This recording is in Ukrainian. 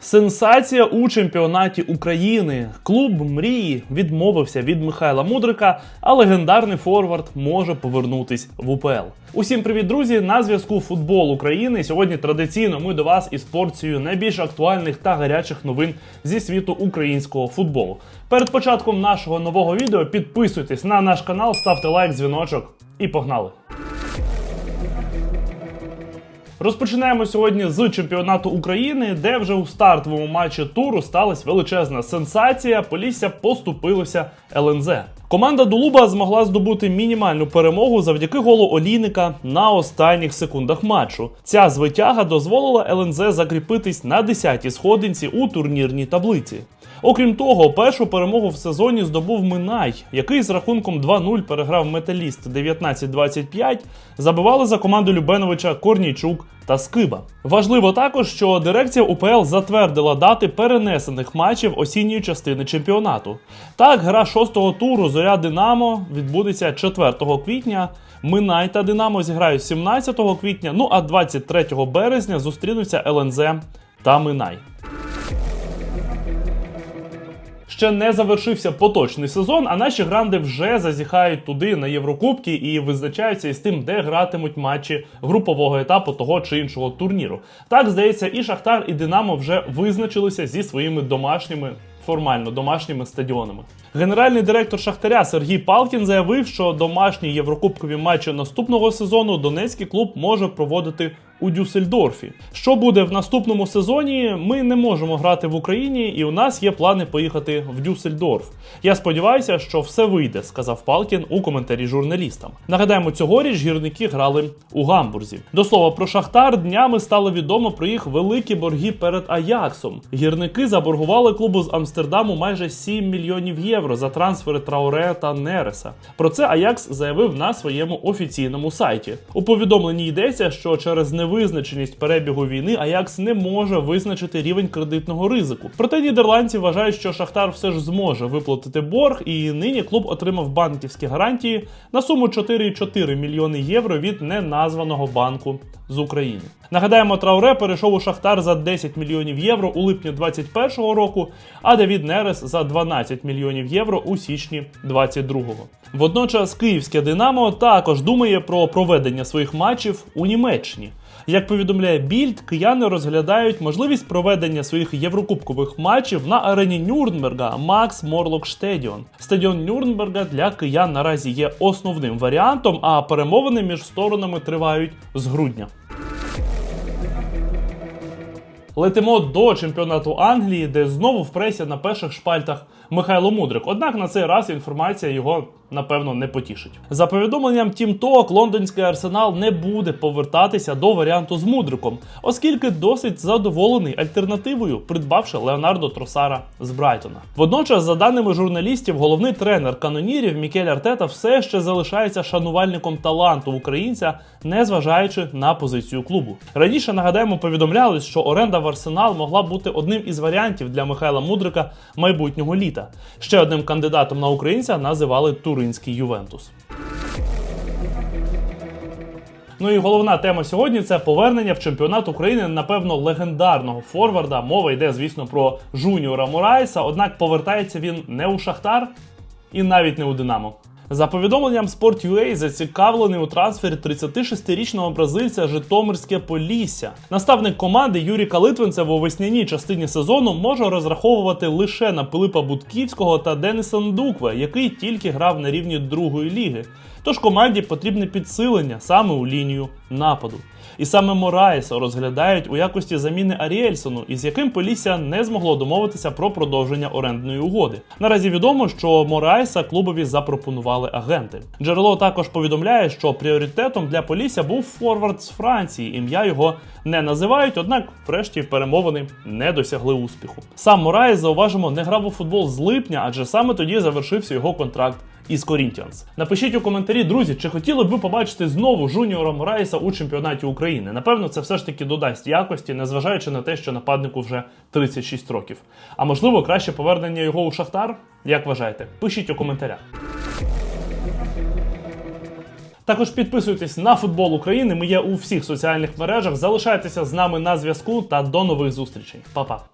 Сенсація у чемпіонаті України. Клуб мрії відмовився від Михайла Мудрика, а легендарний форвард може повернутись в УПЛ. Усім привіт, друзі! На зв'язку футбол України. Сьогодні традиційно ми до вас із порцією найбільш актуальних та гарячих новин зі світу українського футболу. Перед початком нашого нового відео підписуйтесь на наш канал, ставте лайк, дзвіночок і погнали! Розпочинаємо сьогодні з чемпіонату України, де вже у стартовому матчі туру сталася величезна сенсація. Полісся поступилося ЛНЗ. Команда Дулуба змогла здобути мінімальну перемогу завдяки голу Олійника на останніх секундах матчу. Ця звитяга дозволила ЛНЗ закріпитись на 10-й сходинці у турнірній таблиці. Окрім того, першу перемогу в сезоні здобув Минай, який з рахунком 2-0 переграв металіст 19-25, забивали за команду Любеновича Корнійчук та Скиба. Важливо також, що дирекція УПЛ затвердила дати перенесених матчів осінньої частини чемпіонату. Так, гра шостого туру Зоря Динамо відбудеться 4 квітня. Минай та Динамо зіграють 17 квітня. Ну а 23 березня зустрінуться ЛНЗ та Минай. Ще не завершився поточний сезон, а наші гранди вже зазіхають туди на Єврокубки і визначаються із тим, де гратимуть матчі групового етапу того чи іншого турніру. Так здається, і Шахтар, і Динамо вже визначилися зі своїми домашніми. Формально домашніми стадіонами. Генеральний директор Шахтаря Сергій Палкін заявив, що домашні єврокубкові матчі наступного сезону Донецький клуб може проводити у Дюссельдорфі. Що буде в наступному сезоні? Ми не можемо грати в Україні, і у нас є плани поїхати в Дюссельдорф. Я сподіваюся, що все вийде, сказав Палкін у коментарі журналістам. Нагадаємо, цьогоріч гірники грали у Гамбурзі. До слова про Шахтар днями стало відомо про їх великі борги перед Аяксом. Гірники заборгували клубу з Амстердаму майже 7 мільйонів євро за трансфери Трауре та Нереса. Про це Аякс заявив на своєму офіційному сайті. У повідомленні йдеться, що через невизначеність перебігу війни Аякс не може визначити рівень кредитного ризику. Проте нідерландці вважають, що Шахтар все ж зможе виплатити борг, і нині клуб отримав банківські гарантії на суму 4,4 мільйони євро від неназваного банку з України. Нагадаємо, Трауре перейшов у Шахтар за 10 мільйонів євро у липні 2021 року, а Давід Нерес за 12 мільйонів євро у січні 2022. Водночас київське Динамо також думає про проведення своїх матчів у Німеччині. Як повідомляє Більд, кияни розглядають можливість проведення своїх єврокубкових матчів на арені Нюрнберга Макс Морлок Штедіон. Стадіон Нюрнберга для киян наразі є основним варіантом, а перемовини між сторонами тривають з грудня. Летимо до чемпіонату Англії, де знову в пресі на перших шпальтах Михайло Мудрик. Однак на цей раз інформація його напевно не потішить. За повідомленням Тім Ток, лондонський арсенал не буде повертатися до варіанту з Мудриком, оскільки досить задоволений альтернативою, придбавши Леонардо Тросара з Брайтона. Водночас, за даними журналістів, головний тренер канонірів Мікель Артета все ще залишається шанувальником таланту українця, незважаючи на позицію клубу. Раніше нагадаємо, повідомлялось, що оренда в арсенал могла бути одним із варіантів для Михайла Мудрика майбутнього літа. Ще одним кандидатом на українця називали туринський Ювентус. Ну і головна тема сьогодні це повернення в чемпіонат України, напевно, легендарного форварда. Мова йде, звісно, про Жуніора Мурайса. Однак повертається він не у Шахтар і навіть не у Динамо. За повідомленням Sport.ua, зацікавлений у трансфері 36-річного бразильця Житомирське Полісся. Наставник команди Юрій Калитвинцев у весняній частині сезону може розраховувати лише на Пилипа Будківського та Дениса Ндукве, який тільки грав на рівні другої ліги. Тож команді потрібне підсилення саме у лінію нападу. І саме Мораєса розглядають у якості заміни Аріельсону, із яким Полісся не змогло домовитися про продовження орендної угоди. Наразі відомо, що Мораєса клубові запропонували агенти. Джерело також повідомляє, що пріоритетом для Полісся був форвард з Франції. Ім'я його не називають, однак, врешті, перемовини не досягли успіху. Сам Мораєс, зауважимо, не грав у футбол з липня, адже саме тоді завершився його контракт із Корінтіанс. Напишіть у коментарі, друзі, чи хотіли б ви побачити знову Жуніора Мораєса у чемпіонаті України. Напевно, це все ж таки додасть якості, незважаючи на те, що нападнику вже 36 років. А можливо, краще повернення його у Шахтар? Як вважаєте? Пишіть у коментарях. Також підписуйтесь на футбол України. Ми є у всіх соціальних мережах. Залишайтеся з нами на зв'язку та до нових зустрічей. Па-па!